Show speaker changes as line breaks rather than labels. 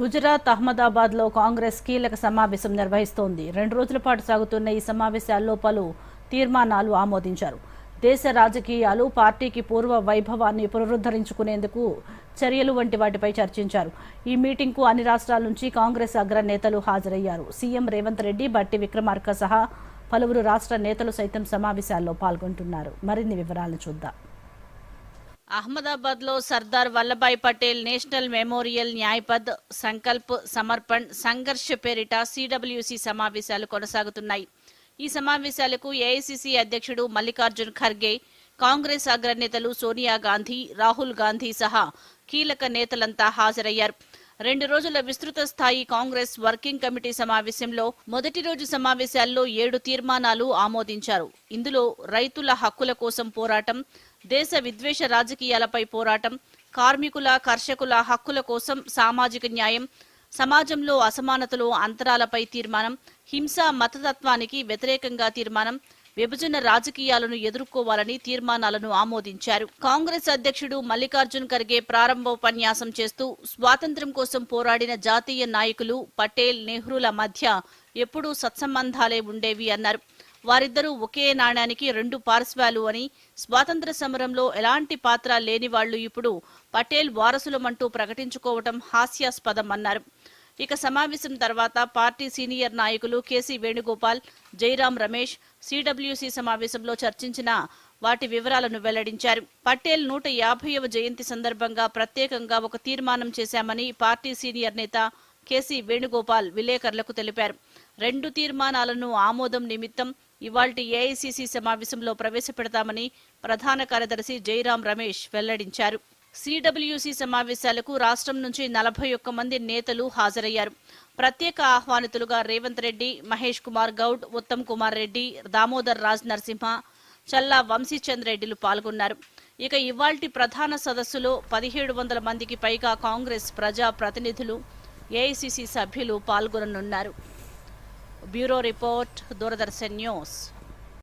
గుజరాత్ అహ్మదాబాద్లో కాంగ్రెస్ కీలక సమావేశం నిర్వహిస్తోంది. రెండు రోజుల పాటు సాగుతున్న ఈ సమావేశాల్లో పలు తీర్మానాలు ఆమోదించారు. దేశ రాజకీయాలు పార్టీకి పూర్వ వైభవాన్ని పునరుద్ధరించుకునేందుకు చర్యలు వంటి వాటిపై చర్చించారు. ఈ మీటింగ్కు అన్ని రాష్ట్రాల నుంచి కాంగ్రెస్ అగ్రనేతలు హాజరయ్యారు. సీఎం రేవంత్ రెడ్డి బట్టి విక్రమార్క సహా పలువురు రాష్ట్ర నేతలు సైతం సమావేశాల్లో పాల్గొంటున్నారు. మరిన్ని వివరాలు చూద్దాం. అహ్మదాబాద్లో సర్దార్ వల్లభాయ్ పటేల్ నేషనల్ మెమోరియల్ న్యాయపద్ సంకల్ప్ సమర్పణ్ సంఘర్ష పేరిట సిడబ్ల్యూసి సమావేశాలు కొనసాగుతున్నాయి. ఈ సమావేశాలకు ఏఐసిసి అధ్యక్షుడు మల్లికార్జున్ ఖర్గే కాంగ్రెస్ అగ్రనేతలు సోనియా గాంధీ రాహుల్ గాంధీ సహా కీలక నేతలంతా హాజరయ్యారు. రెండు రోజుల విస్తృత స్థాయి కాంగ్రెస్ వర్కింగ్ కమిటీ సమావేశంలో మొదటి రోజు సమావేశాల్లో ఏడు తీర్మానాలు ఆమోదించారు. ఇందులో రైతుల హక్కుల కోసం పోరాటం దేశ విద్వేష రాజకీయాలపై పోరాటం కార్మికుల కర్షకుల హక్కుల కోసం సామాజిక న్యాయం సమాజంలో అసమానతలు అంతరాలపై తీర్మానం హింస మతతత్వానికి వ్యతిరేకంగా తీర్మానం విభజన రాజకీయాలను ఎదుర్కోవాలని తీర్మానాలను ఆమోదించారు. కాంగ్రెస్ అధ్యక్షుడు మల్లికార్జున్ ఖర్గే ప్రారంభోపన్యాసం చేస్తూ స్వాతంత్ర్యం కోసం పోరాడిన జాతీయ నాయకులు పటేల్ నెహ్రూల మధ్య ఎప్పుడూ సత్సంబంధాలే ఉండేవి అన్నారు. వారిద్దరూ ఒకే నాణ్యానికి రెండు పార్శ్వాలు అని స్వాతంత్ర సమరంలో ఎలాంటి పాత్ర లేని వాళ్ళు ఇప్పుడు పటేల్ వారసులమంటూ ప్రకటించుకోవటం హాస్యాస్పదం అన్నారు ఇక సమావేశం తర్వాత పార్టీ సీనియర్ నాయకులు కేసీ వేణుగోపాల్ జైరాం రమేష్ సిడబ్ల్యూసీ సమావేశంలో చర్చించిన వాటి వివరాలను వెల్లడించారు. పటేల్ నూట యాభైవ జయంతి సందర్భంగా ప్రత్యేకంగా ఒక తీర్మానం చేశామని పార్టీ సీనియర్ నేత కేసీ వేణుగోపాల్ విలేకరులకు తెలిపారు. రెండు తీర్మానాలను ఆమోదం నిమిత్తం ఇవాల్టి ఏఐసిసి సమావేశంలో ప్రవేశపెడతామని ప్రధాన కార్యదర్శి జైరాం రమేష్ వెల్లడించారు. సిడబ్ల్యూసీ సమావేశాలకు రాష్ట్రం నుంచి నలభై ఒక్క మంది నేతలు హాజరయ్యారు. ప్రత్యేక ఆహ్వానితులుగా రేవంత్ రెడ్డి మహేష్ కుమార్ గౌడ్ ఉత్తమ్ కుమార్ రెడ్డి దామోదర్ రాజ్ నరసింహ చల్లా వంశీచంద్ రెడ్డిలు పాల్గొన్నారు. ఇక ఇవాల్టి ప్రధాన సదస్సులో పదిహేడు వందల మందికి పైగా కాంగ్రెస్ ప్రజా ప్రతినిధులు ఏఐసిసి సభ్యులు పాల్గొననున్నారు. Bureau report Doordarshan news.